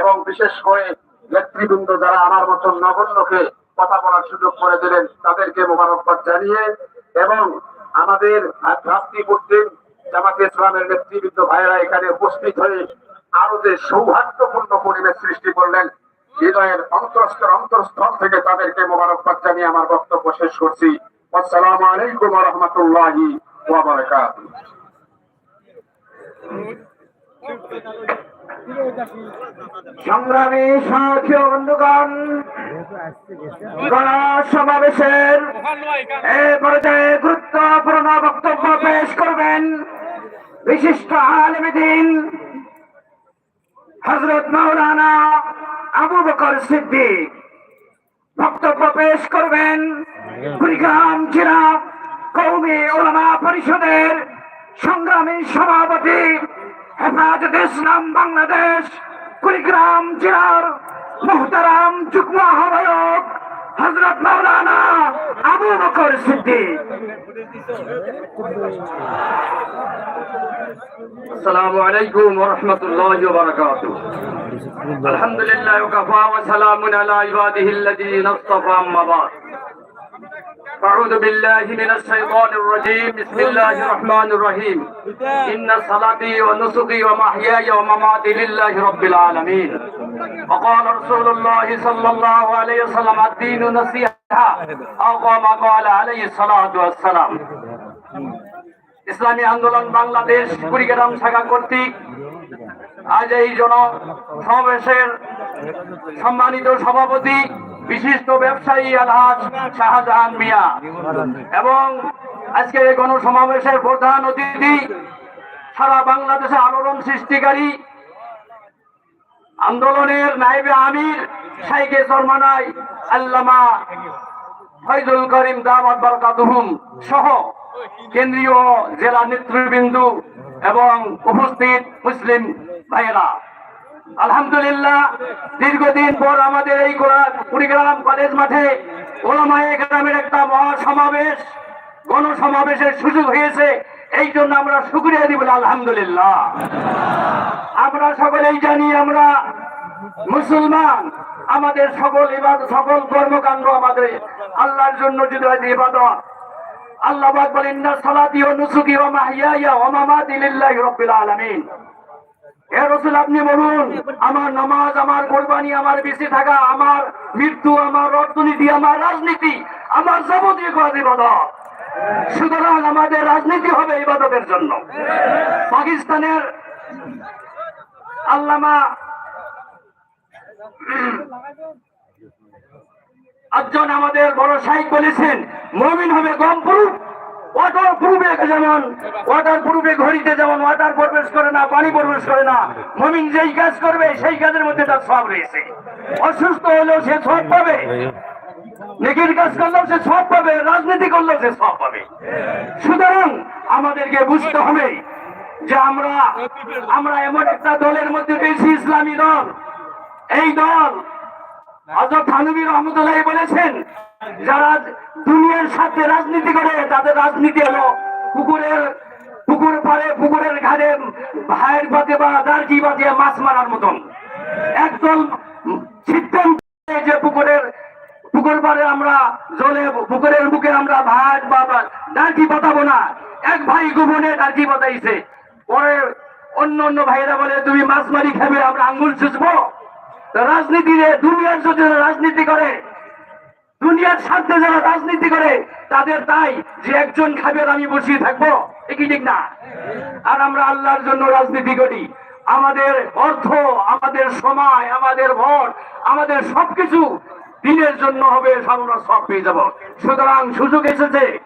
এবং বিশেষ করে নেতৃবৃন্দ যারা আমার মতন নগণ্যকে কথা বলার সুযোগ করে দিলেন, তাদেরকে মোবারকবাদ জানিয়ে এবং আমাদের ভ্রাতৃপূর্তির জামাতে ইসলামের নেতৃবৃন্দ ভাইয়েরা এখানে উপস্থিত হয়ে আরও যে সৌহার্দ্যপূর্ণ পরিবেশ সৃষ্টি করলেন, হৃদয়ের অন্তরস্থর অন্তরস্থল থেকে তাদেরকে মোবারকবাদ জানিয়ে আমার বক্তব্য শেষ করছি। আসসালামু আলাইকুম রহমতুল্লাহি ওয়া বারাকাতুহু। সংগ্রামী সাথী বন্ধুগণ গণ সমাবেশের এই পর্যায়ে গুরুত্বপূর্ণ বক্তব্য পেশ করবেন বিশিষ্ট আলমদিন হজরত মৌলানা আবু বকর সিদ্দিক। বক্তব্য পেশ করবেন কুড়িগ্রাম জেলা কৌমি ওলামা পরিষদের সংগ্রামী সভাপতি হেফাজতে ইসলাম বাংলাদেশ কুড়িগ্রাম জেলার মোহতারাম যুগ্ম আহ্বায়ক হজরত মৌলানা আবু বকর আসসালামু আলাইকুম أعوذ بالله من الشيطان الرجيم بسم الله الرحمن الرحيم إن صلاتي ونسكي ومحياي ومماتي لله رب العالمين وقال رسول الله صلى الله عليه وسلم الدين نصيحة أو كما قال عليه الصلاة والسلام ইসলামী আন্দোলন বাংলাদেশ কুড়িগ্রাম শাখা কর্তৃক আজ এই জন সমাবেশের সম্মানিত সভাপতি বিশিষ্ট ব্যবসায়ী আলহাজ শাহজাহান মিয়া। এবং আজকে এই গণসমাবেশের প্রধান অতিথি সারা বাংলাদেশে আলোড়ন সৃষ্টিকারী আন্দোলনের নাইবে আমির সাইকে শর্মানাই আল্লামা ফয়জুল করিম দামাত বারকাতুহুম সহ কেন্দ্রীয় জেলা নেতৃবৃন্দ এবং উপস্থিত মুসলিম ভাইয়েরা। আলহামদুলিল্লাহ, দীর্ঘদিন পর আমাদের এই কুড়িগ্রাম কলেজ মাঠে ওলামায়ে গ্রামের একটা মহাসমাবেশ, গণসমাবেশের সুযোগ হয়েছে। এই জন্য আমরা শুক্রিয়া দিব আলহামদুলিল্লাহ। আমরা সকলেই জানি আমরা মুসলমান, আমাদের সকল ইবাদ সকল কর্মকাণ্ড আমাদের আল্লাহর জন্য যদি ইবাদত। আল্লাহ বলেন না সালাতি ও নুসুকি ও মাহিয়া ও মামাতি লিল্লাহি রাব্বিল আলামিন। আপনি বলুন, আমার নামাজ, আমার কোরবানি, আমার বেঁচে থাকা, আমার মৃত্যু, আমার অর্থনীতি, আমার রাজনীতি, আমার যাবতীয় ইবাদত। সুতরাং আমাদের রাজনীতি হবে ইবাদতের জন্য। পাকিস্তানের আল্লামা একজন আমাদের বড় সাহিক বলেছেন, মমিন হবে গম প্রুফ ওয়াটার প্রুফে যেমন, ওয়াটার প্রুফে ঘড়িতে যেমন ওয়াটার প্রবেশ করে না, পানি প্রবেশ করে না, মমিন যেই কাজ করবে, সেই কাজের মধ্যে তার সব রয়েছে। অসুস্থ হলেও সে সব পাবে। নেকির কাজ করলেও সে সব পাবে, রাজনীতি করলেও সে সব পাবে। সুতরাং আমাদেরকে বুঝতে হবে যে আমরা আমরা এমন একটা দলের মধ্যে পেয়েছি ইসলামী দল। এই দল বলেছেন, যারা দুনিয়ার সাথে রাজনীতি করে, তাদের রাজনীতি হলো পুকুরের, পুকুর পারে পুকুরের ভাইয়ের পাতে বা দার্জি বাজে মাছ মারার মতন। একদল যে পুকুরের, পুকুর পারে আমরা জলে, পুকুরের বুকে আমরা ভাত বা দার্জি পাতাবো না। এক ভাই গোপনে দার্জি পাতাইছে। পরে অন্য অন্য ভাইরা বলে, তুমি মাছ মারি খাবে, আমরা আঙ্গুল চুষবো? রাজনীতিতে দুনিয়ার যদি রাজনীতি করে, দুনিয়ার স্বার্থে যারা রাজনীতি করে, তাদের তাই যে একজন খাবে আমি বসিয়ে থাকব একই ঠিক না? আর আমরা আল্লাহর জন্য রাজনীতি করি। আমাদের অর্থ, আমাদের সময়, আমাদের ভোট, আমাদের সবকিছু দিনের জন্য হবে আমরা সব পেয়ে যাব। সুতরাং সুযোগ এসেছে।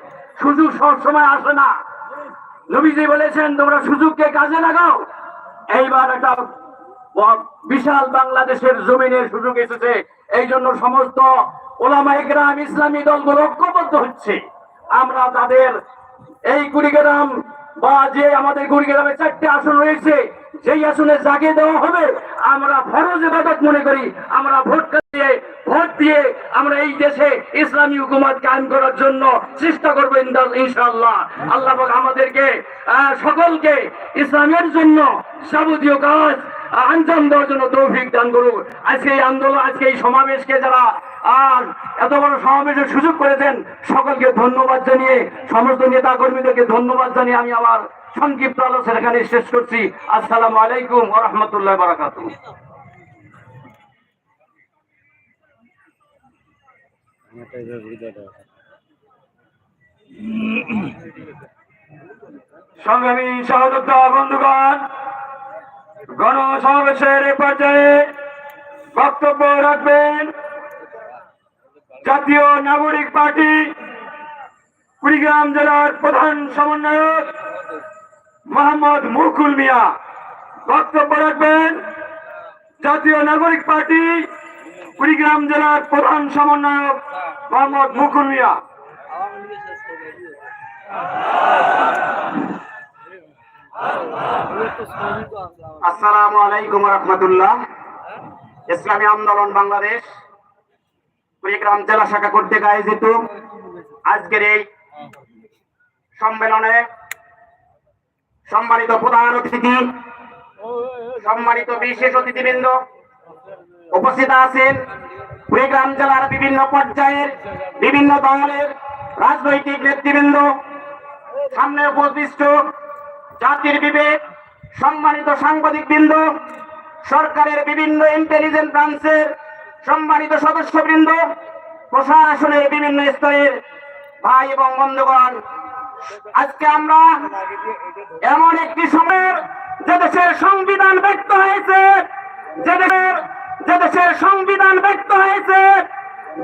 সুযোগ সব সময় আসে না। নবীজি বলেছেন, তোমরা সুযোগকে কাজে লাগাও। এইবার একটা বিশাল বাংলাদেশের জমিনের সুযোগ এসেছে। এই জন্য সমস্ত ওলামা গ্রাম ইসলামী দলগুলো ঐক্যবদ্ধ হচ্ছে। আমরা তাদের এই কুড়িগ্রাম বা যে আমাদের কুড়িগ্রামে চারটে আসন রয়েছে, যেই আসনে জাগিয়ে দেওয়া হবে, আমরা ফরজ ইবাদত মনে করি। আমরা ভোট দিয়ে ভোট দিয়ে আমরা এই দেশে ইসলামী হুকুমত কায়েম করার জন্য চেষ্টা করব ইনশা- ইনশাআল্লাহ। আল্লাহ আমাদেরকে সকলকে ইসলামের জন্য যাবতীয় কাজ আঞ্জাম দেওয়ার তৌফিক দান করুক আজকে এই আন্দোলন, আজকে এই সমাবেশকে যারা, আর এত বড় সমাবেশের সুযোগ করেছেন, সকলকে ধন্যবাদ জানিয়ে, সমস্ত নেতা কর্মীদেরকে ধন্যবাদ জানিয়ে আমি আমার সংক্ষিপ্ত আলোচনা এখানে শেষ করছি। আসসালামু আলাইকুম রাহমাতুল্লাহি ওয়া বারাকাতুহু। সংগ্রামী সহযোদ্ধা, বন্ধুগণ গণসমাবেশের পর্যায়ে বক্তব্য রাখবেন। জাতীয় নাগরিক পার্টি, কুড়িগ্রাম জেলার প্রধান সমন্বয়ক মোহাম্মদ মুকুল মিয়া। বক্তব্য রাখবেন। জাতীয় নাগরিক পার্টি, কুড়িগ্রাম জেলার প্রধান সমন্বয়ক মোহাম্মদ মুকুল মিয়া। আসসালামু আলাইকুম রহমতুল্লাহ। ইসলামী আন্দোলন বাংলাদেশ, কুড়িগ্রাম জেলা শাখা আয়োজিত আজকের এই সম্মেলনে সম্মানিত প্রধান অতিথি, সম্মানিত বিশেষ অতিথিবৃন্দ উপস্থিত আছেন। কুড়িগ্রাম জেলার বিভিন্ন পর্যায়ের বিভিন্ন দলের রাজনৈতিক নেতৃবৃন্দ। সামনে উপস্থিত জাতির বিবেক, সম্মানিত সাংবাদিক বৃন্দ, সরকারের বিভিন্ন ইন্টেলিজেন্স ব্রাঞ্চের সম্মানিত সদস্যবৃন্দ, প্রশাসনের বিভিন্ন স্তরের ভাই এবং বন্ধুগণ, আজকে আমরা এমন একটি সময়ের যে দেশের সংবিধান ব্যক্ত হয়েছে, যে দেশের যে দেশের সংবিধান ব্যক্ত হয়েছে,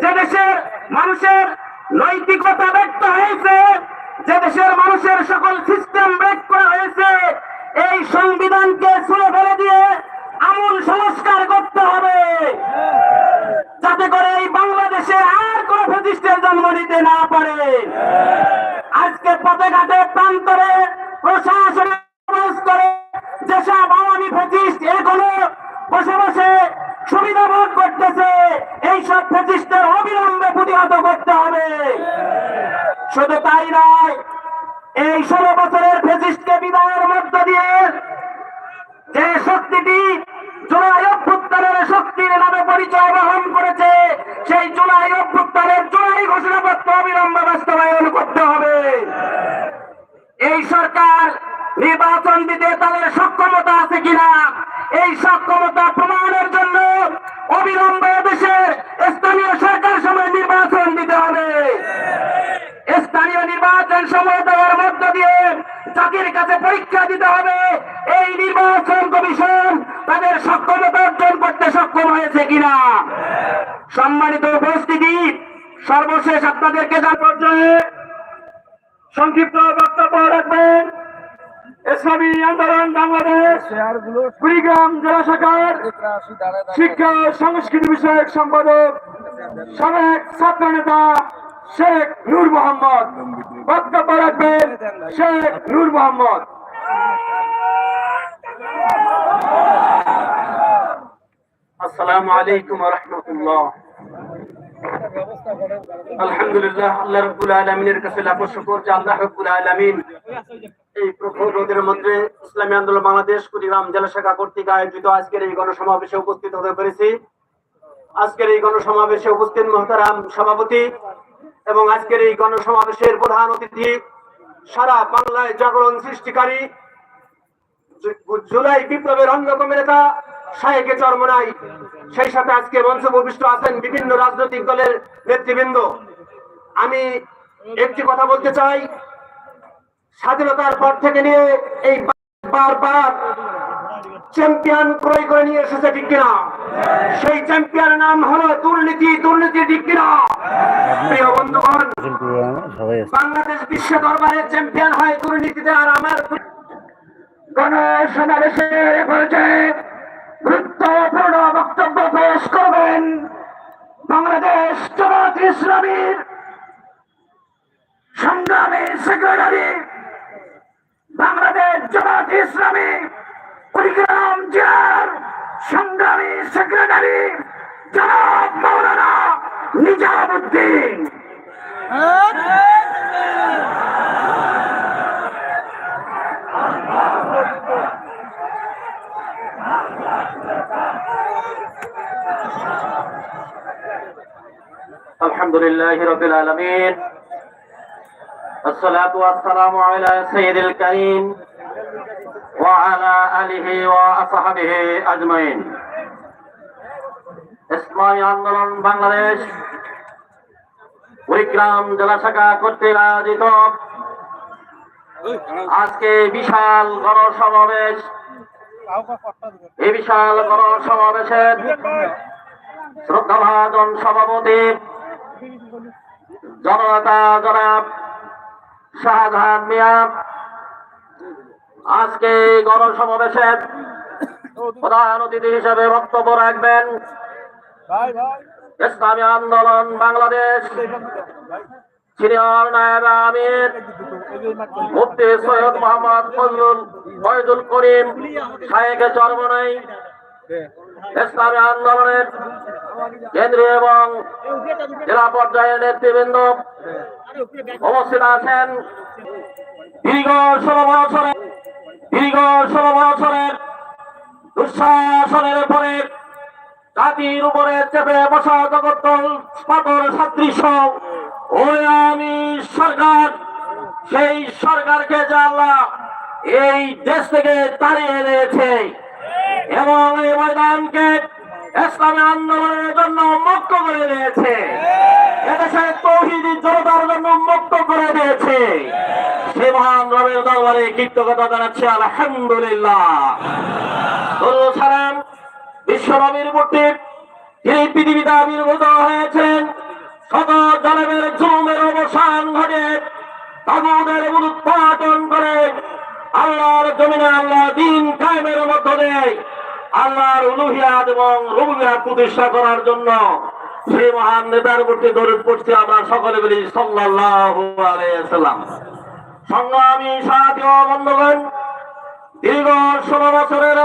যে দেশের মানুষের নৈতিকতা ব্যক্ত হয়েছে যে দেশের মানুষের সকল সিস্টেম ব্রেক করা হয়েছে, এই সংবিধানকে ছুঁড়ে ফেলে দিয়ে আমূল সংস্কার করতে হবে। যাতে করে এই বাংলাদেশে আর কোন প্রতিষ্ঠার জন্ম নিতে না পারে। আজকে পথে ঘাটে প্রান্তরে প্রশাসনের করে, যেসব আওয়ামী ফেসিস্ট এগুলো বসে বসে সুবিধা ভোগ করতেছে, এইসব ফেসিস্টের অবিলম্বে প্রতিহত করতে হবে। শুধু তাই নয়, এই ষোলো বছরের ফেসিস্টকে বিদায়ের মধ্য দিয়ে যে শক্তিটি জুলাই অভ্যুত্থানের শক্তির নামে পরিচয় বহন করেছে, সেই জুলাই অভ্যুত্থানের জুলাই ঘোষণাপত্র অবিলম্বে বাস্তবায়ন করতে হবে। এই সরকার নির্বাচন দিতে তাদের সক্ষমতা আছে কিনা, এই সক্ষমতা প্রমাণের জন্য অবিলম্বে দেশের স্থানীয় সরকার সময় নির্বাচন দিতে হবে। স্থানীয় নির্বাচন সময় দেওয়ার মধ্য দিয়ে জাতির কাছে পরীক্ষা দিতে হবে। এই নির্বাচন কমিশন তাদের সক্ষমতা অর্জন করতে সক্ষম হয়েছে কিনা? সম্মানিত উপস্থিতি, সর্বশেষ আপনাদেরকে যা পর্যায়ে সংক্ষিপ্ত বক্তব্য রাখবেন। ইসলামী আন্দোলন বাংলাদেশ, কুড়িগ্রাম জেলা শাখার শিক্ষা সংস্কৃতি বিষয়ক সম্পাদক, সাবেক ছাত্র নেতা শেখ নূর মোহাম্মদ। বক্তব্য রাখবেন শেখ নূর মোহাম্মদ। আসসালামু আলাইকুম রহমতুল্লাহ। আলহামদুলিল্লাহ, আল্লাহ রব্বুল আলমিনের কাছে শুকর যে আল্লাহ রব্বুল আলমিন এই প্রখর রোদের মধ্যে ইসলামী আন্দোলন বাংলাদেশ, কুড়িগ্রাম জেলা শাখা কর্তৃক আয়োজিত আজকের এই গণসমাবেশে উপস্থিত হতে পেরেছি। আজকের এই গণসমাবেশে উপস্থিত মহতারাম সভাপতি এবং আজকের এই গণসমাবেশের প্রধান অতিথি সারা বাংলায় জাগরণ সৃষ্টিকারী জুলাই বিপ্লবের অন্যতম নেতা শাহেকে চরমনাই। সেই সাথে আজকে মঞ্চ উপবিষ্ট আছেন বিভিন্ন রাজনৈতিক দলের নেতৃবৃন্দ। আমি একটি কথা বলতে চাই। স্বাধীনতার পর থেকে নিয়ে এই বারবার চ্যাম্পিয়ন ক্রয় করে নিয়ে এসেছে ঠিক কিনা? সেই চ্যাম্পিয়নের নাম হলো দুর্নীতি দুর্নীতি ঠিক প্রিয় বন্ধুগণ, বাংলাদেশ বিশ্ব দরবারে চ্যাম্পিয়ন হয় দুর্নীতিতে আর আমার এ পর্যায়ে গুরুত্বপূর্ণ বক্তব্য পেশ করবেন বাংলাদেশ জামাত ইসলামীর সংগ্রামী সেক্রেটারি, বাংলাদেশ জামাত ইসলামী কুড়িগ্রাম জেলার সংগ্রামী সেক্রেটারি জনাব মৌলানা নিজামুদ্দিন الحمد لله رب العالمين الصلاة والسلام على سيد الكريم وعلى آله وأصحابه أجمعين ইসলামী আন্দোলন বাংলাদেশ কুড়িগ্রাম জেলা শাখা কর্তৃক আয়োজিত আজকে বিশাল গণসমাবেশ এই বিশাল গণসমাবেশের শ্রদ্ধাভাজন সভাপতি জননেতা জনাব শাহজাহান মিয়া আজকে এই গণসমাবেশের প্রধান অতিথি হিসেবে বক্তব্য রাখবেন। ইসলামী আন্দোলন বাংলাদেশ। সিনিয়র নায়েব আমির মুফতি সৈয়দ মোহাম্মদ ফজলুল ফয়জুল করিম শাহেক চরমনাই। ইসলামী আন্দোলনের কেন্দ্রীয় এবং জেলা পর্যায়ের নেতৃবৃন্দ উপস্থিত আছেন। দীর্ঘ ষোলো বছরের দুঃশাসনের পরে জাতির উপরে চেপে বসা জগত্তল পাথর সাদৃশ্য। আমি সরকার, সেই সরকারকে আল্লাহ এই দেশ থেকে তাড়িয়ে এনেছে এবং এই ময়দানকে ইসলামী আন্দোলনের জন্য মুক্ত করে দিয়েছে। এদেশে তৌহিদি জনতার জন্য মুক্ত করে দিয়েছে। মহান রবের দরবারে কৃতজ্ঞতা জানাচ্ছে, আলহামদুলিল্লাহ। সালাম। বিশ্বনবীর মূর্তি তিনি পৃথিবীতে আবির্ভূত হয়েছেন শত জনমের জুমের অবসান ঘটে তাগুদের উৎপাদন করে, আল্লাহর জমিনে আল্লাহ দিন কায়েমের মধ্য দেয় আল্লাহর উলুহিয়াত এবং রুবিয়াত প্রতিষ্ঠা করার জন্য সেই মহান নেতার প্রতি দরুদ পড়ছি আমরা সকলে বলি সাল্লাল্লাহু আলাইহি সংগ্রামী সাথীয় বন্ধুগণ দীর্ঘ ষোলো বছরের